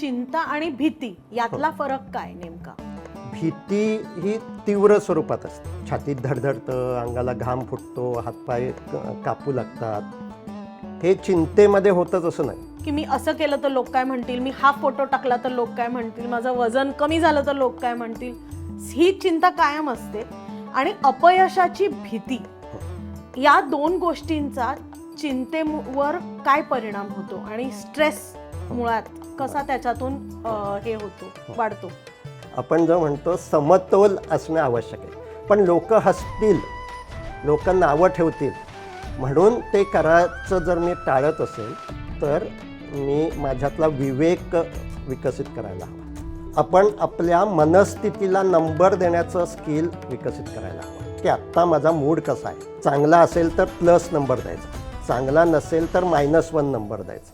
चिंता आणि भीती यातला फरक काय नेमका? भीती ही तीव्र स्वरूपात असते. छातीत धडधडतं अंगाला घाम फुटतो हातपाय कापू लागतात. हे चिंतेमध्ये होतच असं नाही. की मी असं केलं तर लोक काय म्हणतील? मी हा फोटो टाकला तर लोक काय म्हणतील? माझं वजन कमी झालं तर लोक काय म्हणतील? ही चिंता कायम असते. आणि अपयशाची भीती या दोन गोष्टींचा चिंतेवर काय परिणाम होतो? आणि स्ट्रेस मुळात कसा त्याच्यातून अं, हे होतो वाढतो. आपण जो म्हणतो समतोल असणं आवश्यक आहे. पण लोक हसतील लोक नावं ठेवतील म्हणून ते करायचं जर मी टाळत असेल तर मी माझ्यातला विवेक विकसित करायला हवा. आपण आपल्या मनस्थितीला नंबर देण्याचं स्किल विकसित करायला हवं. की आत्ता माझा मूड कसा आहे? चांगला असेल तर प्लस नंबर द्यायचा. चांगला नसेल तर मायनस वन नंबर द्यायचा.